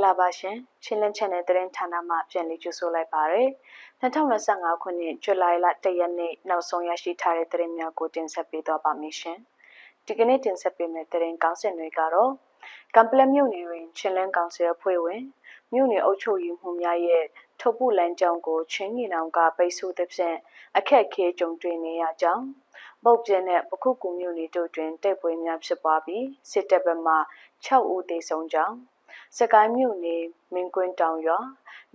္ဂလာပါရှင်ချင်းလင်း channel သတင်းဌာနမှပြန်လည်ကြိုဆိုလိုက်ပါရယ်2025ခုနှစ်ဇူလိုင်လ1ရက်နေ့နောက်ဆုံးရရှိထားတဲ့သတင်းများကိုတင်ဆက်ပေးသွားပါမယ်ရှင်ဒီကနေ့တင်ဆက်ပေးမယ့်သတင်းကောင်းစင်တွေကတော့ကမ်ပလက်မြို့နယ်တွင်ချင်းလင်းကောင်စီအဖွဲ့ဝင်မြို့နယ်အုပ်ချုပ်ရေးမှူးများရဲ့ထုတ်ပို့လမ်းကြောင်းကိုချင်းငီနောင်ကပိတ်ဆို့သဖြင့်အခက်အခဲကြုံတွေ့နေရကြောင်းပုတ်ပြင်းနဲ့ပခုကူမြို့နယ်တို့တွင်တိုက်ပွဲများဖြစ်ပွားပြီးစစ်တပ်ဘက်မှ6ဦးသေဆုံးကြောင်း စကိုင်းမြို့နယ်မင်းကွင်းတောင်ရွာ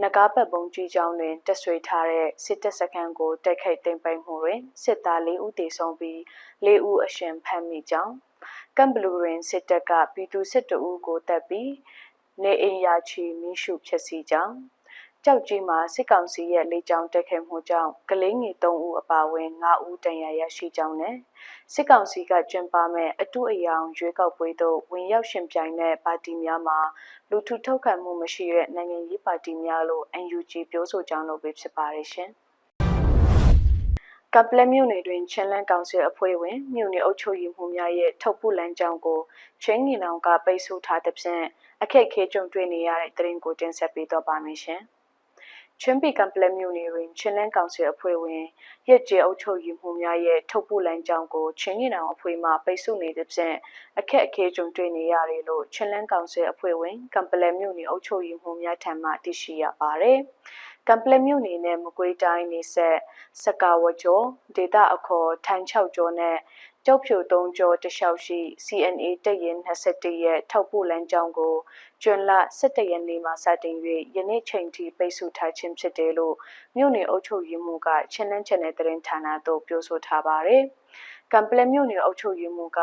နဂါပတ်ပုံကြီးကျောင်းတွင်တက်ဆွေထားတဲ့စစ်တပ်စခန်းကိုတိုက်ခိုက်သိမ်းပိုက်မှုတွင်စစ်သား၄ဦးသေဆုံးပြီး၄ဦးအရှင်ဖမ်းမိကြောင်းကမ်ဘလူတွင်စစ်တပ်ကပြည်သူစစ်တအုပ်ကိုတပ်ပြီးနေအိမ်ယာချီမိရှုဖြစ်စီကြောင်းကြောက်ကြီးမှာစစ်ကောင်စီရဲ့လေကြောင်းတိုက်ခိုက်မှုကြောင့်ကလေးငယ်3ဦးအပါအဝင်5ဦးတန်ရာရရှိကြောင်းနဲ့ စစ်ကောင်စီကကျင်းပမဲ့အတုအယောင်ရွေးကောက်ပွဲသို့ဝင်ရောက်ရှင်ပြိုင်တဲ့ပါတီများမှာလူထုထောက်ခံမှုမရှိတဲ့နိုင်ငံရေးပါတီများလို့ UNG ပြောဆိုကြောင်းလို့ပဲဖြစ်ပါတယ်ရှင်ကပလက်မြို့နယ်တွင်ချင်းလန်းကောင်စီအဖွဲ့ဝင်မြို့နယ်အုပ်ချုပ်ရေးမှူးများရဲ့ထုတ်ပို့လမ်းကြောင်းကိုချင်းငီနောင်ကပိတ်ဆို့ထားသဖြင့်အခက်အခဲကြုံတွေ့နေရတဲ့တရင်ကိုတင်ဆက်ပေးတော့ပါမယ်ရှင်။ ချင်းပီကံပလက်မြို့နယ်တွင်ချင်းလန်းကောင်စီအဖွဲ့ဝင်ရက်ကျဲအုပ်ချုပ်ရေးမှူးများရဲ့ထုတ်ပို့လမ်းကြောင်းကိုချင်းရင်အောင်အဖွဲ့မှပိတ်ဆို့နေတဲ့ဖြင့်အခက်အခဲကြုံတွေ့နေရတယ်လို့ချင်းလန်းကောင်စီအဖွဲ့ဝင်ကံပလက်မြို့နယ်အုပ်ချုပ်ရေးမှူးများထံမှသိရှိရပါတယ်။ကံပလက်မြို့နယ်နဲ့မကွေးတိုင်းနေဆက်စကာဝကျော်ဒေတာအခေါ်ထိုင်6ကျော်နဲ့ ကျောက်ဖြူ3ကျော်တလျှောက်ရှိ CNA တပ်ရင်း21ရဲ့ထောက်ပို့လမ်းကြောင်းကိုကျွန်းလ17ရက်နေ့မှာစတင်၍ယနေ့ချိန်ထိပိတ်ဆို့ထားခြင်းဖြစ်တယ်လို့မြို့နယ်အုပ်ချုပ်ရေးမှူးကချင်းနှန်းချန်နယ်သတင်းဌာနသို့ပြောဆိုထားပါတယ်။ကံပလက်မြို့နယ်အုပ်ချုပ်ရေးမှူးက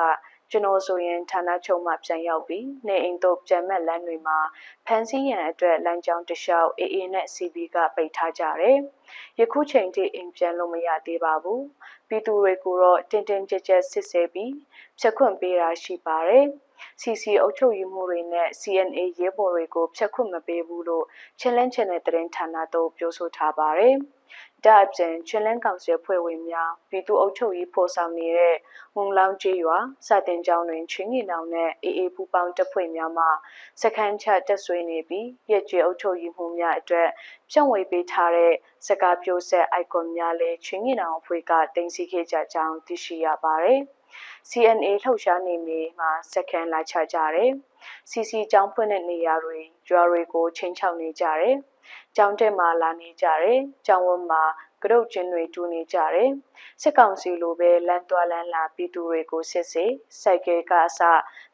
ကျွန်တော်ဆိုရင်ဌာနချုပ်မှပြန်ရောက်ပြီးနေအိမ်တို့ပြန်မဲ့လမ်းတွေမှာဖမ်းဆီးရန်အတွက်လမ်းကြောင်းတစ်လျှောက် AA နဲ့ CB ကပိတ်ထားကြတယ်။ယခုချိန်ထိအိမ်ပြန်လို့မရသေးပါဘူး။ပြည်သူတွေကိုတော့တင်တင်ကြပ်ကြပ်စစ်ဆေးပြီးဖြတ်ခွင့်ပေးတာရှိပါတယ်။ CC အုပ်ချုပ်ရေးမှုတွေနဲ့ CNA ရဲဘော်တွေကိုဖြတ်ခွင့်မပေးဘူးလို့ Challenge Channel သတင်းဌာနတို့ပြောဆိုထားပါတယ်။ ဒါအပြင်ချင်းလန်းကောင်စီဖွဲ့ဝင်များပြည်သူ့အုပ်ချုပ်ရေးဖော်ဆောင်နေတဲ့မုံလောင်ကျေးရွာစတင်ကျောင်းတွင်ချင်းငီနောင်နဲ့အေးအေးပူပေါင်းတပ်ဖွဲ့များမှစခန်းချတက်ဆွေးနေပြီးရက်ကျွေးအုပ်ချုပ်ရေးမှုများအတွက်ဖြန့်ဝေပေးထားတဲ့စကားပြောဆက် icon များလည်းချင်းငီနောင်အဖွဲ့ကတင်စီခဲ့ကြကြောင်းသိရှိရပါတယ်။ CNA လှုပ်ရှားနေမြေမှာစက္ကန့်လာချကြတယ်။ CC ကျောင်းဖွင့်တဲ့နေရာတွေရွာတွေကိုချင်းချောက်နေကြတယ်။ကျောင်းတက်မှာလာနေကြတယ်။ကျောင်းဝန်းမှာကရုတ်ချင်းတွေတူနေကြတယ်။စစ်ကောင်စီလိုပဲလမ်းသွားလမ်းလာပြည်သူတွေကိုစစ်စေစိုက်ကဲကအစ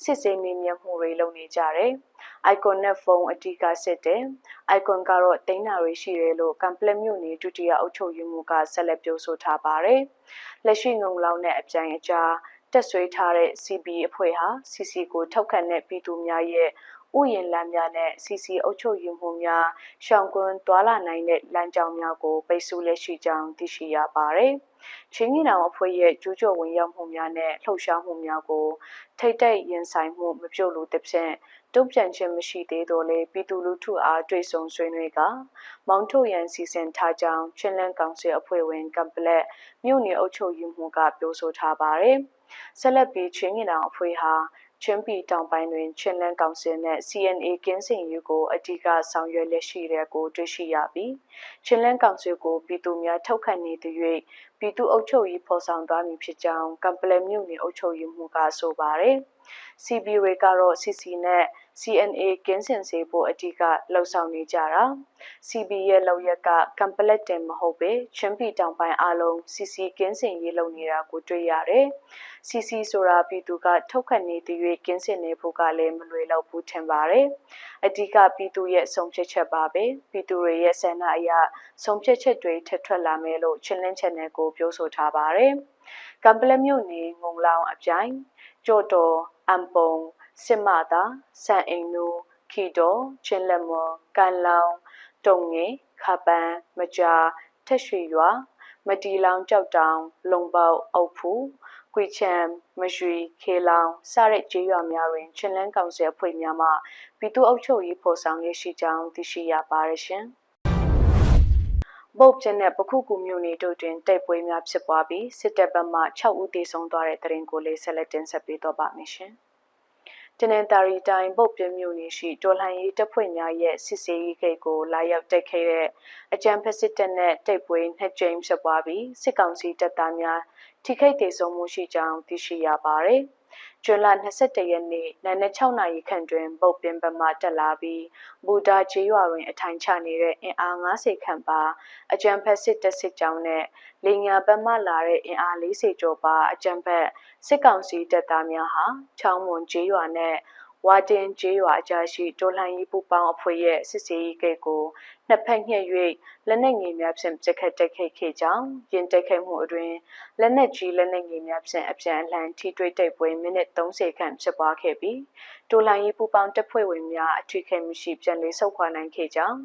စစ်စေးမင်းမြတ်မှုတွေလုပ်နေကြတယ်။ icon နဲ့ဖုန်းအတိကစစ်တယ်။ icon ကတော့တိန်းတာတွေရှိတယ်လို့ကမ်ပလက်မြို့နယ်ဒုတိယအုပ်ချုပ်ရေးမှူးကဆက်လက်ပြောဆိုထားပါတယ်။ လက်ရှိငုံလောင်တဲ့အကြိုင်အကြားတက်ဆွေးထားတဲ့ CB အဖွဲ့ဟာ CC ကိုထောက်ခံတဲ့ပြည်သူများရဲ့ဥယျာဉ်လမ်းများနဲ့ CC အုပ်ချုပ်ရေးမှူးများရှောင်းကွန်းသွာလာနိုင်တဲ့လမ်းကြောင်းများကိုပိတ်ဆို့လက်ရှိကြောင်းသိရှိရပါတယ်။ချင်းကြီးနောင်အဖွဲ့ရဲ့ကျူးကျော်ဝင်ရောက်မှုများနဲ့လှုပ်ရှားမှုများကိုထိတ်တိတ်ရင်ဆိုင်မှုမပြုတ်လို့တစ်ဖြင့် တုံ့ပြန်ခြင်းမရှိသေးတော့လေပြည်သူလူထုအားတွေ့ဆုံဆွေးနွေးကမောင်းထုတ်ရန်စီစဉ်ထားကြောင်းချင်းလန်းကောင်စီအဖွဲ့ဝင်ကမ်ပလက်မြို့နယ်အုပ်ချုပ်ရေးမှူးကပြောဆိုထားပါတယ်။ဆက်လက်ပြီးချင်းကြီးနောင်အဖွဲ့ဟာချင်းပြည်တောင်ပိုင်းတွင်ချင်းလန်းကောင်စီနဲ့ CNA ကင်းစင်ယူကိုအဓိကဆောင်ရွက်လက်ရှိတဲ့ကိုတွေ့ရှိရပြီးချင်းလန်းကောင်စီကိုပြည်သူများထောက်ခံနေသ၍ပြည်သူ့အုပ်ချုပ်ရေးဖော်ဆောင်သွားမည်ဖြစ်ကြောင်းကမ်ပလယ်မြို့နယ်အုပ်ချုပ်ရေးမှူးကဆိုပါတယ်။ CB တွေကတော့ CC နဲ့ CNA ကင်းစင်စေဖို့အဓိကလှုံ့ဆော်နေကြတာ CB ရဲ့လောက်ရက်ကကမ်ပလက်တင်မဟုတ်ပဲချင်းပြည်တောင်ပိုင်းအလုံး CC ကင်းစင်ရေးလုပ်နေတာကိုတွေ့ရတယ်။ CC ဆိုတာပြည်သူကထောက်ခံနေတဲ့၍ကင်းစင်နေဖို့ကလည်းမလွယ်တော့ဘူးထင်ပါတယ်။အဓိကပြည်သူရဲ့ဆုံးဖြတ်ချက်ပါပဲပြည်သူတွေရဲ့ဆန္ဒအရဆုံးဖြတ်ချက်တွေထက်ထွက်လာမယ်လို့ချင်းလင်း channel ကိုပြောဆိုထားပါတယ်။ကမ်ပလက်မြို့နယ်ငုံလောင်အပြိုင်ကြော့တော် အမ်ပုံစစ်မသာစံအိမ်နူခီတော်ချင်းလက်မော်ကန်လောင်တုံငယ်ခပန်မကြာထက်ရွှေရွာမတီလောင်ကြောက်တောင်လုံပေါက်အုပ်ဖူကွေချံမရွှေခေလောင်စတဲ့ကျေးရွာများတွင်ချင်းလန်းကောင်စီအဖွဲ့များမှပြည်သူ့အုပ်ချုပ်ရေးဖော်ဆောင်ရရှိကြောင်းသိရှိရပါရရှင်။ ပုတ်ပြင်းတဲ့ပခုကူမြို့နယ်တို့တွင်တိုက်ပွဲများဖြစ်ပွားပြီးစစ်တပ်ဘက်မှ6ဦးသေဆုံးသွားတဲ့တဲ့ရင်ကိုလေးဆက်လက်တင်ဆက်ပေးတော့ပါမယ်ရှင်။တနင်္သာရီတိုင်းပုတ်ပြင်းမြို့နယ်ရှိတော်လှန်ရေးတပ်ဖွဲ့များရဲ့စစ်စေးရေးဂိတ်ကိုလာရောက်တိုက်ခိုက်တဲ့အကြံဖက်စစ်တပ်နဲ့တိတ်ပွဲနှစ်ကြိမ်ဖြစ်ပွားပြီးစစ်ကောင်စီတပ်သားများထိခိုက်ဒေဆုံးမှုရှိကြောင်းသိရှိရပါတယ်။ ကျွလ21ရက်နေ့နနက်6နာရီခန့်တွင်ပုတ်ပင်ပမာတက်လာပြီးဘူဒါကျေးရွာတွင်အထိုင်ချနေတဲ့အင်အား90ခန့်ပါအကြံဖက်စစ်တပ်စစ်ကြောင်းနဲ့လေညာဘက်မှလာတဲ့အင်အား40ကျော်ပါအကြံဖက်စစ်ကောင်စီတပ်သားများဟာချောင်းမွန်ကျေးရွာနဲ့ ဝါတင်ကျေးရွာအကြားရှိတိုလှန်ရေးပူပေါင်းအဖွဲ့ရဲ့စစ်စေးရေးဂိတ်ကိုနှစ်ဖက်ညှက်၍လက်နက်ငယ်များဖြင့်ပစ်ခတ်တိုက်ခိုက်ခဲ့ကြောင်းရင်တိုက်ခိုက်မှုအတွင်းလက်နက်ကြီးလက်နက်ငယ်များဖြင့်အပြန်အလှန်ထိတွေ့တိုက်ပွဲမိနစ်30ခန့်ဖြစ်ပွားခဲ့ပြီးတိုလှန်ရေးပူပေါင်းတပ်ဖွဲ့ဝင်များအထွေခဲမရှိပြန်လည်ဆုတ်ခွာနိုင်ခဲ့ကြောင်း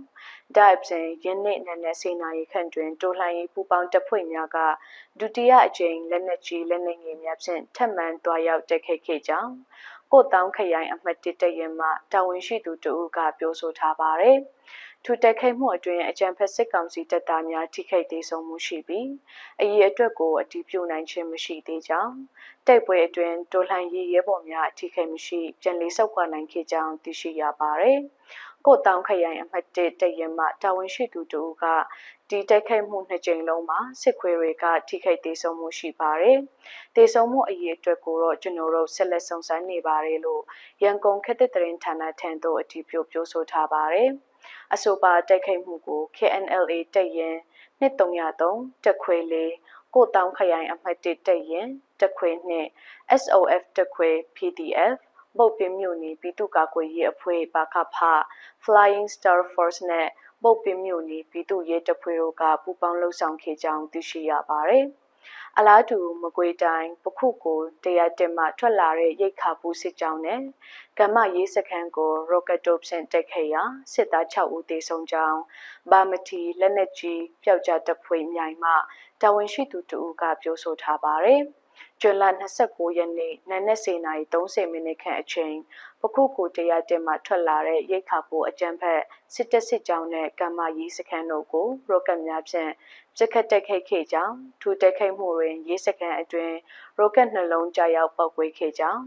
ဒါအပြင်ယင်းနေ့နံနက်7:00နာရီခန့်တွင်တိုလှန်ရေးပူပေါင်းတပ်ဖွဲ့များကဒုတိယအကြိမ်လက်နက်ကြီးလက်နက်ငယ်များဖြင့်ထပ်မံတွားရောက်တိုက်ခိုက်ခဲ့ကြောင်း ကိုတောင်းခရိုင်အမှတ်1တရင်မှတာဝန်ရှိသူတဦးကပြောဆိုထားပါတယ်။ ထူတက်ခိတ်မှုအတွင်းအကြံဖက်စစ်ကောင်စီတပ်သားများထိခိုက်ဒေဆုံးမှုရှိပြီးအရေးအတွက်ကိုအတည်ပြုနိုင်ခြင်းမရှိသေးကြောင်းတိုက်ပွဲအတွင်းတိုလှန်ရေးရဲဘော်များထိခိုက်မှုရှိပြန်လည်ဆုတ်ခွာနိုင်ခဲ့ကြောင်းသိရှိရပါတယ်။ကိုတောင်ခရိုင်အမှတ်1တရင်မှတာဝန်ရှိသူတို့ကဒီတိုက်ခိုက်မှုနှစ်ကြိမ်လုံးမှာစစ်ခွေတွေကထိခိုက်ဒေဆုံးမှုရှိပါတယ်။ဒေဆုံးမှုအရေးအတွက်ကိုတော့ကျွန်တော်တို့ဆက်လက်စုံစမ်းနေပါတယ်လို့ရန်ကုန်ခေတ်သစ်သတင်းဌာနထံသို့အတည်ပြုပြောဆိုထားပါတယ်။ အဆိုပါတိုက်ခိုက်မှုကို KNLA တပ်ရင်2303တက်ခွေလေးကိုတောင်ခရိုင်အမှတ်1တက်ရင်တက်ခွေနှင့် SOF တက်ခွေ PDF မုတ်ပင်မြို့နယ်ပြည်သူ့ကာကွယ်ရေးအဖွဲ့ပါကဖ Flying Star Force နဲ့မုတ်ပင်မြို့နယ်ပြည်သူ့ရဲတပ်ဖွဲ့တို့ကပူးပေါင်းလှုပ်ဆောင်ခဲ့ကြောင်းသိရှိရပါတယ်။ အလားတူမကွေတိုင်းပခုကိုတရားတင်မှထွက်လာတဲ့ရိတ်ခါပူးစစ်ကြောင်းနဲ့ကမ္မရေးစခန်းကို rocket တို့ဖြင့်တိုက်ခိုက်ရာစစ်သား6ဦးသေဆုံးကြောင်းဘာမတီလက်နက်ကြီးပျောက်ကြားတပ်ဖွဲ့မြိုင်မှတာဝန်ရှိသူတဦးကပြောဆိုထားပါတယ်။ ဇွန်လ29ရက်နေ့နနက်09:30မိနစ်ခန့်အချိန်ပခုကိုတရားတင်မှထွက်လာတဲ့ရိတ်ခါပိုအကြမ်းဖက်စစ်တပ်စစ်ကြောင်းနဲ့ကမ္မရေးစခန်းတို့ကိုရော့ကတ်များဖြင့်ပစ်ခတ်တိုက်ခိုက်ခဲ့ကြောင်းထူတိုက်ခိုက်မှုတွင်ရေးစခန်းအတွင်းရော့ကတ်နှလုံးကြာရောက်ပောက်ကွဲခဲ့ကြောင်း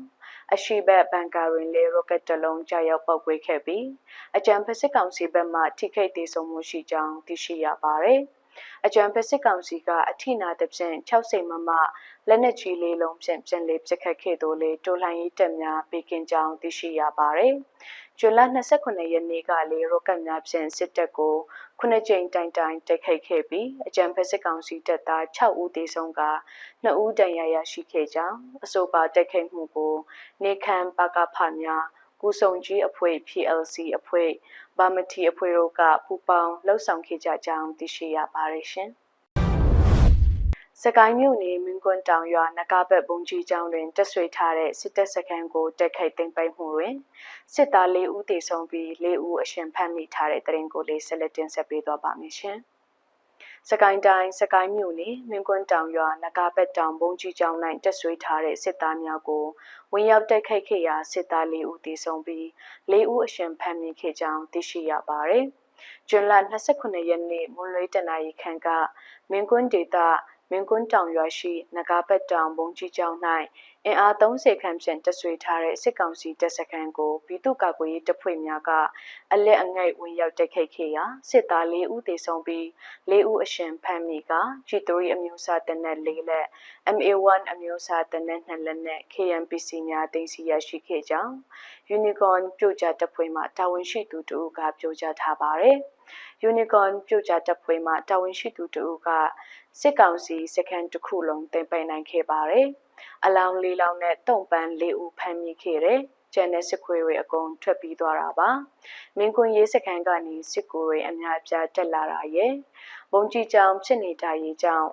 အရှိဘက်ဘန်ကာတွင်လေရော့ကတ်တစ်လုံးကြာရောက်ပောက်ကွဲခဲ့ပြီးအကြံဖက်စစ်ကောင်စီဘက်မှထိခိုက်ဒေဆုံးမှုရှိကြောင်းသိရှိရပါသည် အကြံဖက်စစ်ကောင်စီကအထိနာသဖြင့်60မမလက်နက်ကြီးလေးလုံးဖြင့်ပြန်လည်ပစ်ခတ်ခဲ့သို့လေတိုလှန်ရေးတပ်များပေကင်ကြောင်းသိရှိရပါသည်။ဇွန်လ29ရက်နေ့ကလေရော့ကတ်များဖြင့်စစ်တပ်ကိုခုနှစ်ကြိမ်တိုင်တိုင်တိုက်ခိုက်ခဲ့ပြီးအကြံဖက်စစ်ကောင်စီတပ်သား6ဦးသေဆုံးက2ဦးဒဏ်ရာရရှိခဲ့ကြောင်းအဆိုပါတိုက်ခိုက်မှုကိုနေခံပါကဖများ ကုစုံကြီးအဖွဲ့ PLC အဖွဲ့ဘာမတီအဖွဲ့တို့ကပူပေါင်းလှုပ်ဆောင်ခဲ့ကြကြောင်းသိရှိရပါတယ်ရှင်။စကိုင်းမြို့နယ်မင်းကွန်းတောင်ရွာနဂါဘက်ဘုံကြီးကျောင်းတွင်တက်ဆွေထားတဲ့စစ်တပ်စခန်းကိုတက်ခိုက်သိမ်းပိုက်မှုတွင်စစ်သား၄ဦးသေဆုံးပြီး၄ဦးအရှင်ဖမ်းမိထားတဲ့တရင်ကိုလေးဆက်လက်တင်ဆက်ပေးသွားပါမယ်ရှင်။ စကိုင်းတိုင်းစကိုင်းမြို့နယ်မင်းကွန်းတောင်ရွာနဂါဘက်တောင်ဘုံကြီးကျောင်း၌တက်ဆွေထားတဲ့စစ်သားများကိုဝင်ရောက်တိုက်ခိုက်ခဲ့ရာစစ်သား၄ဦးသေဆုံးပြီး၄ဦးအရှင်ဖမ်းမိခဲ့ကြောင်းသိရှိရပါသည်။ဇွန်လ29ရက်နေ့မွန်လွဲတနာရီခန့်ကမင်းကွန်းဒေသ မင်းကွန်းတောင်ရွာရှိနဂါဘက်တောင်ဘုံကြီးကျောင်း၌အင်အား30ခန့်ဖြင့်တဆွေထားတဲ့စစ်ကောင်စီတပ်စခန်းကိုပြည်သူ့ကာကွယ်ရေးတပ်ဖွဲ့များကအလက်အငိုက်ဝင်ရောက်တိုက်ခိုက်ခဲ့ရာစစ်သား၄ဦးသေဆုံးပြီး၄ဦးအရှင်ဖမ်းမိက G3 အမျိုးအစားတနက်၄လက် MA1 အမျိုးအစားတနက်2လက်နဲ့ KMPC များတင်စီရရှိခဲ့ကြောင်း Unicorn ပြုတ်ကြတပ်ဖွဲ့မှတာဝန်ရှိသူတို့ကပြောကြားထားပါတယ်။ Unicorn ပြုတ်ကြတပ်ဖွဲ့မှတာဝန်ရှိသူတို့က စစ်ကောင်စီစခန်းတစ်ခုလုံးတင်ပိတ်နိုင်ခဲ့ပါတယ်။အလောင်းလေးလောင်းနဲ့တုံပန်းလေးဦးဖမ်းမိခဲ့တယ်။ကျန်တဲ့စစ်ခွေတွေအကုန်ထွက်ပြီးသွားတာပါ။မင်းကွန်းရေးစခန်းကနေစစ်ကူတွေအများအပြားတက်လာတာရဲ့။ဘုံကြီးကြောင်ဖြစ်နေတာရေးကြောင့်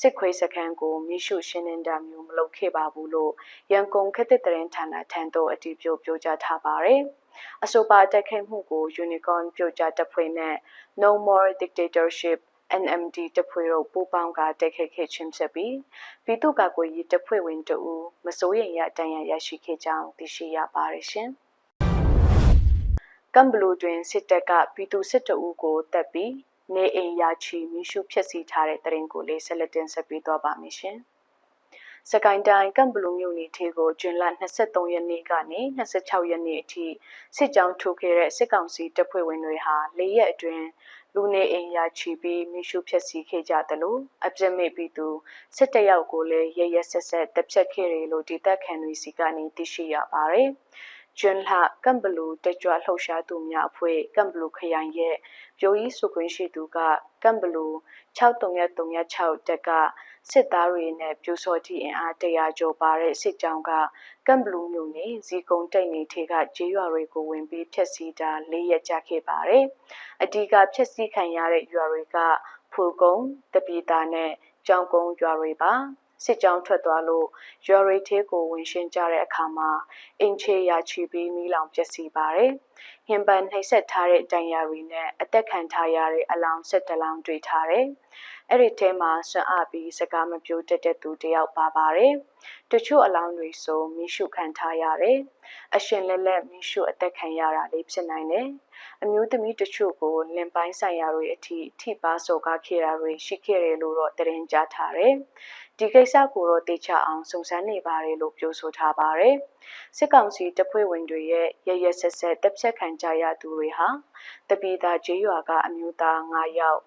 စစ်ခွေးစခန်းကိုမိရှုရှင်းနေတာမျိုးမလုပ်ခဲ့ပါဘူးလို့ရန်ကုန်ခေတ်သစ်သတင်းဌာနထံသို့အတည်ပြုပြောကြားထားပါတယ်။အဆိုပါတက်ခိုက်မှုကို Unicorn ပြောကြားတပ်ဖွဲ့နဲ့ No More Dictatorship NMD တပ်ဖွဲ့တို့ပူးပေါင်းကတိုက်ခိုက်ခဲ့ခြင်းဖြစ်ပြီးပြည်သူ့ကာကွယ်ရေးတပ်ဖွဲ့ဝင်တို့မစိုးရိမ်ရတန်ရာရရှိခဲ့ကြောင်းသိရှိရပါတယ်ရှင်။ကမ်ဘလူတွင်စစ်တပ်ကပြည်သူစစ်တအုပ်ကိုတပ်ပြီးနေအိမ်ရာချီမိရှုဖျက်ဆီးထားတဲ့တရင်ကိုလေးဆက်လက်တင်ဆက်ပေးသွားပါမယ်ရှင်။စကိုင်းတိုင်းကမ်ဘလူမြို့နယ်ထဲကိုဂျွန်လ23ရက်နေ့ကနေ26ရက်နေ့အထိစစ်ကြောင်းထိုးခဲ့တဲ့စစ်ကောင်စီတပ်ဖွဲ့ဝင်တွေဟာ၄ရက်အတွင်း လူနေအိမ်ယာချီပြီးမိရှုဖျက်ဆီးခဲ့ကြသလိုအပြစ်မဲ့ပြီးသူစစ်တယောက်ကိုလည်းရရဆက်ဆက်တပ်ဖြတ်ခဲ့တယ်လို့ဒေသခံတွေစီကနေသိရှိရပါတယ်။ကျွန်းလှကမ်ဘလူတကြွလှုပ်ရှားသူများအဖွဲ့ကမ်ဘလူခရိုင်ရဲ့ပြိုကြီးစုခွင့်ရှိသူကကမ်ဘလူ6336တက်က စစ်သားတွေနဲ့ပြူစောတိအင်အားတရာကျော်ပါတဲ့စစ်ကြောင်းကကမ်ဘလူမြို့နယ်ဇီကုံတိတ်နေထေကဂျေးရွာတွေကိုဝင်ပြီးဖျက်ဆီးတာ၄ရက်ကြာခဲ့ပါတယ်။အဓိကဖျက်ဆီးခံရတဲ့ရွာတွေကဖူကုံတပီတာနဲ့ကြောင်ကုန်းရွာတွေပါ စစ်ကြောင်းထွက်သွားလို့ရွာရီသေးကိုဝင်ရှင်းကြတဲ့အခါမှာအင်ချေရာချီပြီးမိလောင်ပျက်စီးပါတယ်။ဟင်ပန်နှိပ်စက်ထားတဲ့တန်ရာရီနဲ့အသက်ခံထားရတဲ့အလောင်း၁၁လောင်းတွေ့ထားတယ်။အဲ့ဒီထဲမှာဆွမ်းအပြီးစကားမပြောတတ်တဲ့သူတယောက်ပါပါတယ်။တချို့အလောင်းတွေဆိုမိရှုခံထားရတယ်။အရှင်လက်လက်မိရှုအသက်ခံရတာလေးဖြစ်နိုင်တယ်။အမျိုးသမီးတချို့ကိုလင်ပိုင်းဆိုင်ရာတွေအထိထိပါစော်ကားခဲ့တာတွေရှိခဲ့တယ်လို့တော့သတင်းကြားထားတယ်။ ဒီကိစ္စကိုတော့တေချအောင်စုံစမ်းနေပါတယ်လို့ပြောဆိုထားပါတယ်။စစ်ကောင်စီတပ်ဖွဲ့ဝင်တွေရဲ့ရရဆက်ဆက်တပ်ဖြတ်ခံကြရသူတွေဟာတပီတာကျေးရွာကအမျိုးသား9ယောက်၊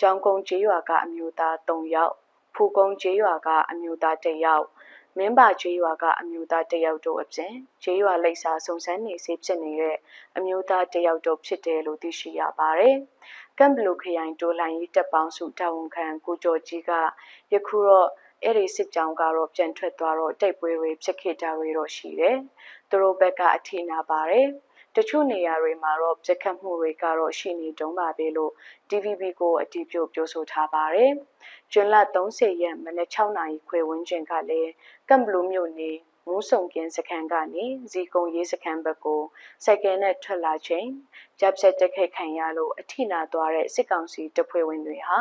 ကျောင်းကုန်းကျေးရွာကအမျိုးသား3ယောက်၊ဖူကုန်းကျေးရွာကအမျိုးသား1ယောက်မင်းပါကျေးရွာကအမျိုးသားတယောက်တို့အပြင်ကျေးရွာလိပ်စာစုံစမ်းနေစေဖြစ်နေတဲ့အမျိုးသားတယောက်တို့ဖြစ်တယ်လို့သိရှိရပါတယ်။ ကမ်ဘလူခရိုင်တိုလိုင်းရေးတပ်ပေါင်းစုတာဝန်ခံကိုကျော်ကြီးကယခုတော့အဲ့ဒီစစ်ကြောင်းကတော့ပြန်ထွက်သွားတော့တိတ်ပွဲတွေဖြစ်ခဲ့ကြတွေတော့ရှိတယ်။သူတို့ဘက်ကအထိနာပါတယ်။တချို့နေရာတွေမှာတော့ပြက်ခတ်မှုတွေကတော့ရှိနေတုံးပါပဲလို့ TVB ကိုအတည်ပြုပြောဆိုထားပါတယ်။ကျွန်းလ30ရက်မနေ့6နာရီခွဲဝန်းကျင်ကလည်းကမ်ဘလူမြို့နယ် မူးဆုံကင်းစခန်းကနေဇီကုံရေးစခန်းဘက်ကိုစိုက်ကယ်နဲ့ထွက်လာချိန်ရပ်ချက်တက်ခိတ်ခံရလို့အထိနာသွားတဲ့စစ်ကောင်စီတပ်ဖွဲ့ဝင်တွေဟာ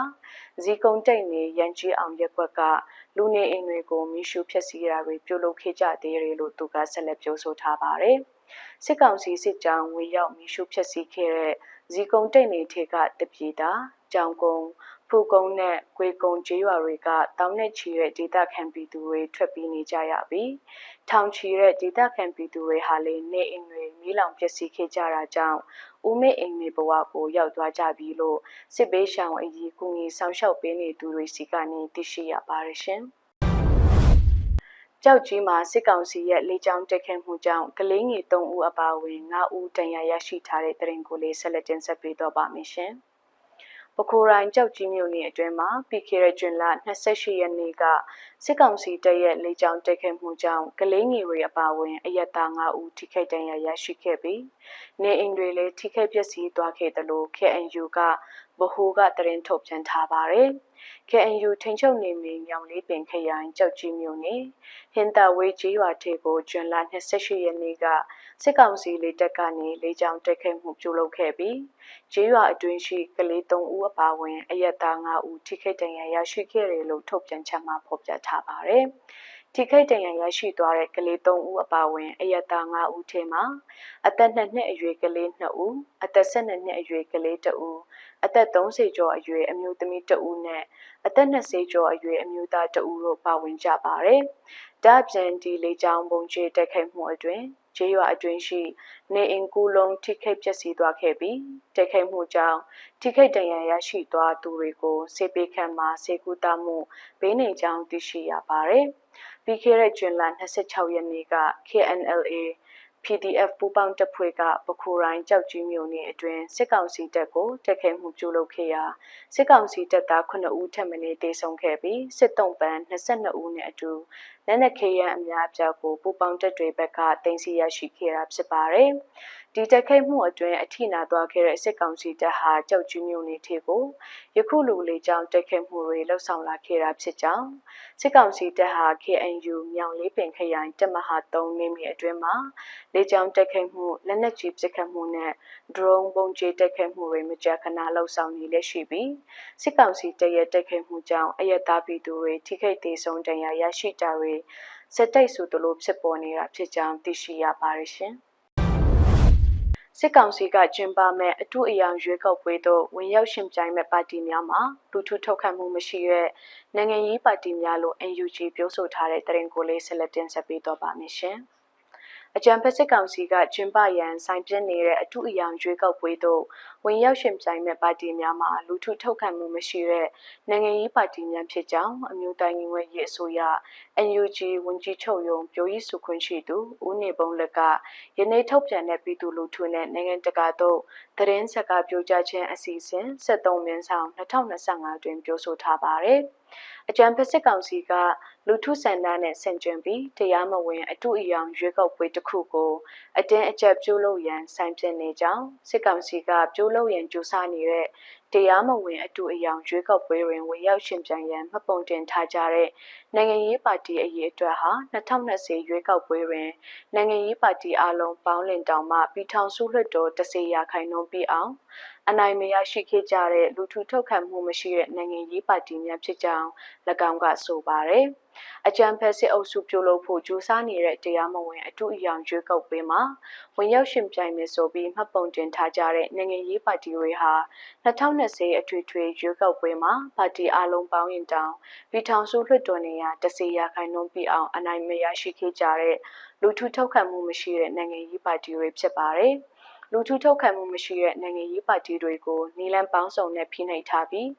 ဇီကုံတိတ်နေရန်ကြီးအောင်ရက်ကွက်ကလူနေအိမ်တွေကိုမိရှုဖျက်ဆီးတာတွေပြုလုပ်ခဲ့ကြသေးတယ်လို့သူကဆက်လက်ပြောဆိုထားပါတယ်။စစ်ကောင်စီစစ်ကြောင်းဝေရောက်မိရှုဖျက်ဆီးခဲ့တဲ့ဇီကုံတိတ်နေထေကတပြေတာကြောင်ကုန်း ဖူကုန်းနဲ့ဂွေကုန်းကျေးရွာတွေကတောင်းနဲ့ချီတဲ့ဒေသခံပြည်သူတွေထွက်ပြေးနေကြရပြီးထောင်ချီတဲ့ဒေသခံပြည်သူတွေဟာလည်းနေအိမ်တွေမီးလောင်ပျက်စီးခဲ့ကြတာကြောင့်ဦးမေအိမ်မေဘဝကိုရောက်သွားကြပြီလို့စစ်ပေးရှောင်အကြီးကူညီဆောင်ရှောက်ပေးနေသူတွေစီကနေသိရှိရပါတယ်ရှင်။ကြောက်ကြီးမှာစစ်ကောင်စီရဲ့လေကြောင်းတိုက်ခိုက်မှုကြောင့်ကလေးငယ်3ဦးအပါအဝင်9ဦးတန်ရာရရှိထားတဲ့တရင်ကိုလေးဆက်လက်တင်ဆက်ပေးတော့ပါမယ်ရှင်။။ ပခိုရိုင်ကြောက်ကြီးမြို့နယ်အတွင်းမှာပြီးခဲ့တဲ့ဇွန်လ28ရက်နေ့ကစစ်ကောင်စီတပ်ရဲ့လေကြောင်းတိုက်ခိုက်မှုကြောင့်ကလေးငယ်တွေအပါအဝင်အရက်သား5ဦးထိခိုက်ဒဏ်ရာရရှိခဲ့ပြီးနေအိမ်တွေလည်းထိခိုက်ပျက်စီးသွားခဲ့တယ်လို့ KNU ကဗဟိုကတရင်ထုတ်ပြန်ထားပါတယ်။ KNU ထိန်ချုပ်နေမီမြောင်လေးပင်ခရိုင်ကြောက်ကြီးမြို့နယ်ဟင်တာဝေးကြီးရွာထေကိုဇွန်လ28ရက်နေ့ကစစ်ကောင်စီလေတပ်ကနေလေကြောင်းတိုက်ခိုက်မှုပြုလုပ်ခဲ့ပြီးကြီးရွာအတွင်းရှိကလေး3ဦးအပါအဝင်အရက်သား5ဦးထိခိုက်ဒဏ်ရာရရှိခဲ့တယ်လို့ထုတ်ပြန်ချက်မှာဖော်ပြထားပါတယ်။ထိခိုက်ဒဏ်ရာရရှိသွားတဲ့ကလေး3ဦးအပါအဝင်အရက်သား5ဦးထဲမှာအသက်2နှစ်အရွယ်ကလေး2ဦးအသက်12နှစ်အရွယ်ကလေး2ဦး အသက်30ကျော်အရွယ်အမျိုးသမီး2ဦးနဲ့အသက်20ကျော်အရွယ်အမျိုးသား2ဦးတို့ပါဝင်ကြပါတယ်။ဒါ့အပြင်ဒီလေကြောင်းပုံကျဲတိုက်ခိုက်မှုအတွင်းကျေးရွာအတွင်းရှိနေအိမ်ကူလုံးထိခိုက်ပျက်စီးသွားခဲ့ပြီးတိုက်ခိုက်မှုကြောင့်ထိခိုက်ဒဏ်ရာရရှိသွားသူတွေကိုစေပေးခံမှာစေကူတာမှုဘေးနေကြောင်းသိရှိရပါတယ်။ပြီးခဲ့တဲ့ဇွန်လ26ရက်နေ့က KNLA PDF ပူးပေါင်းတပ်ဖွဲ့ကပခိုရိုင်းကြောက်ကြီးမြို့နယ်အတွင်းစစ်ကောင်စီတပ်ကိုတက်ခဲမှုပြုလုပ်ခဲ့ရာစစ်ကောင်စီတပ်သား9ဦးထပ်မံတေဆုံးခဲ့ပြီးစစ်တုံးပန်း22ဦးနဲ့အတူလက်နက်ခဲယမ်းအများအပြားကိုပူးပေါင်းတပ်တွေဘက်ကတင်စီရရှိခဲ့တာဖြစ်ပါတယ်။ ဒီတက်ခိတ်မှုအတွင်းအထိနာသွားခဲ့တဲ့စစ်ကောင်စီတပ်ဟာကြောက်ကြီးမျိုးနေထေကိုယခုလူလေးကြောင့်တက်ခိတ်မှုတွေလှုပ်ဆောင်လာခဲ့တာဖြစ်ကြောင်းစစ်ကောင်စီတပ်ဟာ KNU မြောင်လေးပင်ခရိုင်တပ်မဟာ3နေမီအတွင်းမှာလေကြောင်းတက်ခိတ်မှုလက်နက်ကြီးပစ်ခတ်မှုနဲ့ drone ပုံကျဲတက်ခိတ်မှုတွေမကြာခဏလှုပ်ဆောင်နေလက်ရှိပြီးစစ်ကောင်စီတပ်ရဲ့တက်ခိတ်မှုကြောင့်အယက်သားပြည်သူတွေထိခိုက်ဒေဆုံးဒဏ်ရာရရှိတာတွေစက်တိုက်ဆိုသလိုဖြစ်ပေါ်နေတာဖြစ်ကြောင်းသိရှိရပါတယ်ရှင်။ စစ်ကောင်စီကကျင်းပမဲ့အထူးအယောင်ရွေးကောက်ပွဲသို့ဝင်ရောက်ရှင်ပြိုင်မဲ့ပါတီများမှာလူထုထောက်ခံမှုမရှိတဲ့နိုင်ငံရေးပါတီများလို့ NUG ပြောဆိုထားတဲ့တရင်ကိုလေးဆက်လက်တင်ဆက်ပေးတော့ပါမယ်ရှင်။အကြံဖက်စစ်ကောင်စီကကျင်းပရန်ဆိုင်ပြနေတဲ့အထူးအယောင်ရွေးကောက်ပွဲသို့ ဝင်ရောက်ရှင်ပြိုင်မဲ့ပါတီများမှာလူထုထောက်ခံမှုမရှိတဲ့နိုင်ငံရေးပါတီများဖြစ်ကြောင်းအမျိုးသားညီညွတ်ရေးအစိုးရ NUG ဝန်ကြီးချုပ်ရုံးပြောရေးဆိုခွင့်ရှိသူဦးနေပုံလက်ကယနေ့ထုတ်ပြန်တဲ့ပြည်သူလူထုနဲ့နိုင်ငံတကာသို့သတင်းစကားပြောကြားခြင်းအစီအစဉ်73မြင်းဆောင်2025တွင်ပြောဆိုထားပါတယ်။အကြံဖက်စစ်ကောင်စီကလူထုဆန္ဒနဲ့ဆင်ကျင်ပြီးတရားမဝင်အတူအယောင်ရွေးကောက်ပွဲတစ်ခုကိုအတင်းအကျပ်ပြုလုပ်ရန်ဆိုင်ပြနေကြောင်းစစ်ကောင်စီကပြုလုပ်ရန်ကြိုးစားနေတဲ့တရားမဝင်အတူအယောင်ရွေးကောက်ပွဲတွင်ဝင်ရောက်ရှင်ပြိုင်ရန်မှတ်ပုံတင်ထားကြတဲ့နိုင်ငံရေးပါတီအရေးအတွက်ဟာ2020ရွေးကောက်ပွဲတွင်နိုင်ငံရေးပါတီအလုံးပေါင်းလင်တောင်မှပြည်ထောင်စုလွှတ်တော်တစေရာခိုင်နှုန်းပြအောင် အနိုင်မရရှိခဲ့ကြတဲ့လူထုထုတ်ခံမှုမရှိတဲ့နိုင်ငံရေးပါတီများဖြစ်ကြောင်း၎င်းကဆိုပါတယ်။အကြံဖက်စစ်အုပ်စုပြုလုပ်ဖို့ကြိုးစားနေတဲ့တရားမဝင်အထူးအယောင်ရွေးကောက်ပွဲမှာဝင်ရောက်ရှင်ပြိုင်မယ်ဆိုပြီးမှတ်ပုံတင်ထားကြတဲ့နိုင်ငံရေးပါတီတွေဟာ2020အထွေထွေရွေးကောက်ပွဲမှာပါတီအလုံးပေါင်းရင်တောင်ပြည်ထောင်စုလွှတ်တော်နေရာတစီရာခိုင်နှုန်းပြအောင်အနိုင်မရရှိခဲ့ကြတဲ့လူထုထုတ်ခံမှုမရှိတဲ့နိုင်ငံရေးပါတီတွေဖြစ်ပါတယ်။ လူထုထုတ်ခံမှုမရှိတဲ့နိုင်ငံရေးပါတီတွေကိုနီလန်ပေါင်းစုံနဲ့ဖိနှိပ်ထားပြီး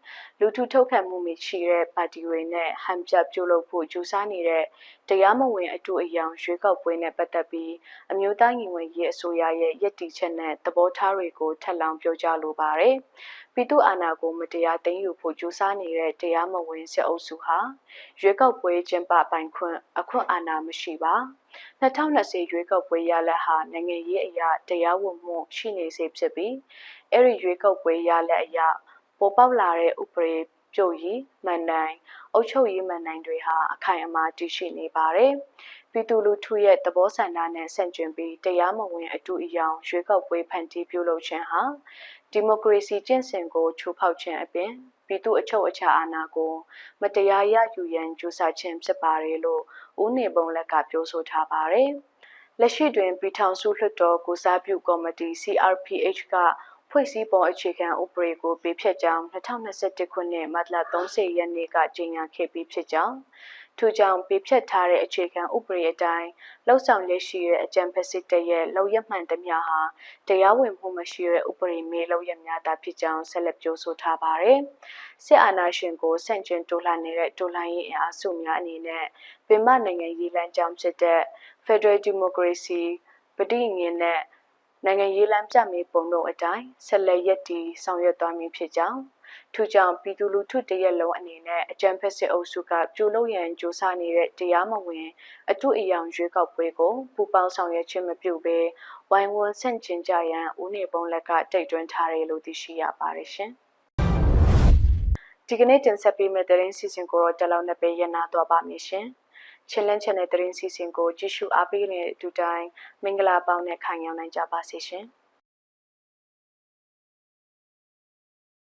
လူထုထုတ်ခံမှုမရှိတဲ့ပါတီတွေနဲ့ဟန်ပြပြုလုပ်ဖို့ကြိုးစားနေတဲ့တရားမဝင်အတူအယောင်ရွေးကောက်ပွဲနဲ့ပတ်သက်ပြီးအမျိုးသားညီညွတ်ရေးအစိုးရရဲ့ရည်တည်ချက်နဲ့သဘောထားတွေကိုထပ်လောင်းပြောကြားလိုပါတယ်။ ပြည်သူအာဏာကိုမတရားသိမ်းယူဖို့ကြိုးစားနေတဲ့တရားမဝင်စစ်အုပ်စုဟာရွေးကောက်ပွဲကျင်းပပိုင်ခွင့်အခွင့်အာဏာမရှိပါ2020ရွေးကောက်ပွဲရလဒ်ဟာနိုင်ငံရေးအရာတရားဝင်မှုရှိနေစေဖြစ်ပြီးအဲ့ဒီရွေးကောက်ပွဲရလဒ်အရာပေါ်ပေါက်လာတဲ့ဥပဒေပြိုရည်မှန်တိုင်းအုပ်ချုပ်ရေးမှန်တိုင်းတွေဟာအခိုင်အမာတည်ရှိနေပါတယ် ပြည်သူလူထုရဲ့သဘောဆန္ဒနဲ့ဆန့်ကျင်ပြီးတရားမဝင်အတူအယောင်ရွေးကောက်ပွဲဖန်တီးပြုလုပ်ခြင်းဟာဒီမိုကရေစီကျင့်စဉ်ကိုချိုးဖောက်ခြင်းအပြင်ပြည်သူအချုပ်အခြာအာဏာကို မတရားရယူရန်ကြိုးစားခြင်းဖြစ်ပါတယ်လို့ဦးနေပုံလက်ကပြောဆိုထားပါတယ်။လက်ရှိတွင်ပြည်ထောင်စုလွှတ်တော်ကိုစားပြုကော်မတီ CRPH ကဖွဲ့စည်းပုံအခြေခံဥပဒေကိုပေးဖြတ်ကြောင်း2021ခုနှစ်မတ်လ30ရက်နေ့ကကြေညာခဲ့ပြီးဖြစ်ကြောင်း ထို့ကြောင့်ပေးဖြတ်ထားတဲ့အခြေခံဥပဒေအတိုင်းလှုပ်ဆောင်လက်ရှိတဲ့အကြံဖက်စစ်တပ်ရဲ့လောက်ရမှန်သမျှဟာတရားဝင်မှုမရှိတဲ့ဥပဒေမေလောက်ရများတာဖြစ်ကြောင်းဆက်လက်ပြောဆိုထားပါတယ်။စစ်အာဏာရှင်ကိုဆန့်ကျင်တိုးလှန်နေတဲ့တိုးလှန်ရေးအင်အားစုများအနေနဲ့ဗမာနိုင်ငံရေးလမ်းကြောင်းဖြစ်တဲ့ Federal Democracy ပဋိငင်နဲ့နိုင်ငံရေးလမ်းပြမေးပုံတို့အတိုင်းဆက်လက်ရည်တည်ဆောင်ရွက်သွားမည်ဖြစ်ကြောင်း ထို့ကြောင့်ပြည်သူလူထုတရက်လုံးအနေနဲ့အကြံဖက်စစ်အုပ်စုကပြုလုပ်ရန်ကြိုးစားနေတဲ့တရားမဝင် အထုအယောင်ရွေးကောက်ပွဲကိုပူပေါင်းဆောင်ရွက်ခြင်းမပြုဘဲဝိုင်းဝန်းဆန့်ကျင်ကြရန်ဦးနေပုံလက်ကတိတ်တွင်းထားတယ်လို့သိရှိရပါတယ်ရှင်။ဒီကနေ့တင်ဆက်ပေးမယ့်သတင်းစီစဉ်ကိုတော့တလောက်နဲ့ပဲရနာသွားပါမည်ရှင်။ချင်းလန်းချန်တဲ့သတင်းစီစဉ်ကိုကြည့်ရှုအားပေးနေတဲ့တူတိုင်းမင်္ဂလာပေါင်းနဲ့ခိုင်ရောင်းနိုင်ကြပါစေရှင်။